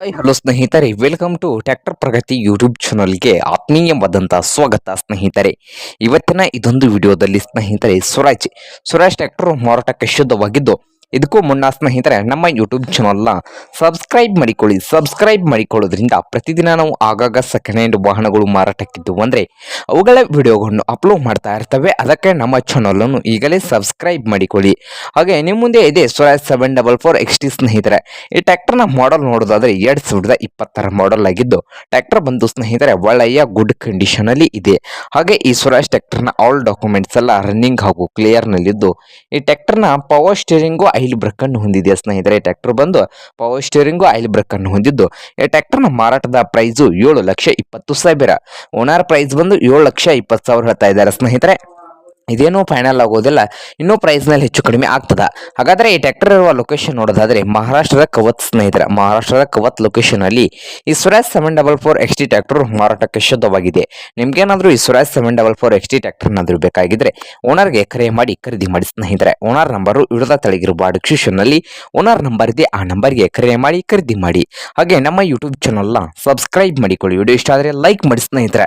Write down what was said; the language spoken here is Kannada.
ಹಲೋ ಸ್ನೇಹಿತರೆ, welcome to tractor Pragati YouTube ಚಾನಲ್ಗೆ ಆತ್ಮೀಯವಾದಂತಹ ಸ್ವಾಗತ ಸ್ನೇಹಿತರೆ. ಇವತ್ತಿನ ಇದೊಂದು ವಿಡಿಯೋದಲ್ಲಿ ಸ್ನೇಹಿತರೆ, ಸ್ವರಾಜ್ ಸ್ವರಾಜ್ ಟ್ಯಾಕ್ಟರ್ ಮಾರಾಟಕ್ಕೆ ಶುದ್ಧವಾಗಿದ್ದು ಇದಕ್ಕೂ ಮುನ್ನ ಸ್ನೇಹಿತರೆ, ನಮ್ಮ ಯೂಟ್ಯೂಬ್ ಚಾನಲ್ನ ಸಬ್ಸ್ಕ್ರೈಬ್ ಮಾಡಿಕೊಳ್ಳಿ. ಸಬ್ಸ್ಕ್ರೈಬ್ ಮಾಡಿಕೊಳ್ಳೋದ್ರಿಂದ ಪ್ರತಿದಿನ ನಾವು ಆಗಾಗ ಸೆಕೆಂಡ್ ಹ್ಯಾಂಡ್ ವಾಹನಗಳು ಮಾರಾಟಕ್ಕಿದ್ದು. ಅಂದರೆ ಅವುಗಳ ವಿಡಿಯೋಗಳನ್ನು ಅಪ್ಲೋಡ್ ಮಾಡ್ತಾ ಇರ್ತವೆ. ಅದಕ್ಕೆ ನಮ್ಮ ಚಾನಲನ್ನು ಈಗಲೇ ಸಬ್ಸ್ಕ್ರೈಬ್ ಮಾಡಿಕೊಳ್ಳಿ. ಹಾಗೆ ನಿಮ್ಮ ಮುಂದೆ ಇದೆ Swaraj seven double four X T ಸ್ನೇಹಿತರೆ. ಈ ಟ್ರ್ಯಾಕ್ಟರ್ನ ಮಾಡೆಲ್ ನೋಡೋದಾದರೆ ಎರಡು ಸಾವಿರದ ಇಪ್ಪತ್ತರ ಮಾಡೆಲ್ ಆಗಿದ್ದು ಟ್ಯಾಕ್ಟರ್ ಬಂದು ಸ್ನೇಹಿತರೆ ಒಳ್ಳೆಯ ಗುಡ್ ಕಂಡೀಷನಲ್ಲಿ ಇದೆ. ಹಾಗೆ ಈ ಸ್ವರಾಜ್ ಟ್ಯಾಕ್ಟರ್ನ ಆಲ್ ಡಾಕ್ಯುಮೆಂಟ್ಸ್ ಎಲ್ಲ ರನ್ನಿಂಗ್ ಹಾಗೂ ಕ್ಲಿಯರ್ನಲ್ಲಿದ್ದು ಈ ಟ್ರ್ಯಾಕ್ಟರ್ನ ಪವರ್ ಸ್ಟೀರಿಂಗು ಐಲ್ ಬ್ರೇಕ್ ಅನ್ನು ಹೊಂದಿದೆ ಸ್ನೇಹಿತರೆ? ಟ್ರ್ಯಾಕ್ಟರ್ ಬಂದು ಪವರ್ ಸ್ಟೀರಿಂಗು ಐಲ್ ಬ್ರೇಕ್ ಅನ್ನು ಹೊಂದಿದ್ದು. ಈ ಟ್ರ್ಯಾಕ್ಟರ್ನ ಮಾರಾಟದ ಪ್ರೈಸು ಏಳು ಲಕ್ಷ ಇಪ್ಪತ್ತು ಸಾವಿರ. ಓನರ್ ಪ್ರೈಸ್ ಬಂದು ಏಳು ಲಕ್ಷ ಇಪ್ಪತ್ತು ಸಾವಿರ ಹೇಳ್ತಾ ಇದ್ದಾರೆ ಸ್ನೇಹಿತರೆ. ಇದೇನೂ ಫೈನಲ್ ಆಗೋದಿಲ್ಲ, ಇನ್ನೂ ಪ್ರೈಸ್ನಲ್ಲಿ ಹೆಚ್ಚು ಕಡಿಮೆ ಆಗ್ತದೆ. ಹಾಗಾದರೆ ಈ ಟ್ಯಾಕ್ಟರ್ ಇರುವ ಲೊಕೇಶನ್ ನೋಡೋದಾದರೆ ಮಹಾರಾಷ್ಟ್ರದ ಕವತ್ ಸ್ನೇಹಿತರ, ಮಹಾರಾಷ್ಟ್ರದ ಕವತ್ ಲೊಕೇಶನಲ್ಲಿ ಈ Swaraj seven double four X T tractor ಮಾರಾಟಕ್ಕೆ ಶುದ್ಧವಾಗಿದೆ. ನಿಮಗೇನಾದರೂ ಈ Swaraj seven double four X T ಟ್ಯಾಕ್ಟರ್ನಾದರೂ ಬೇಕಾಗಿದ್ದರೆ ಓನರ್ಗೆ ಕರೆ ಮಾಡಿ, ಖರೀದಿ ಮಾಡಿ ಸ್ನೇಹಿತರೆ. ಓನರ್ ನಂಬರು ಇಡದ ತಳಗಿರುವ ಡಿಸ್ಕ್ರಿಪ್ಷನ್ನಲ್ಲಿ ಓನರ್ ನಂಬರ್ ಇದೆ ಆ ನಂಬರ್ಗೆ ಕರೆ ಮಾಡಿ, ಖರೀದಿ ಮಾಡಿ. ಹಾಗೆ ನಮ್ಮ ಯೂಟ್ಯೂಬ್ ಚಾನಲ್ನ ಸಬ್ಸ್ಕ್ರೈಬ್ ಮಾಡಿಕೊಳ್ಳಿ. ವಿಡಿಯೋ ಇಷ್ಟ ಆದರೆ ಲೈಕ್ ಮಾಡಿ ಸ್ನೇಹಿತರೆ.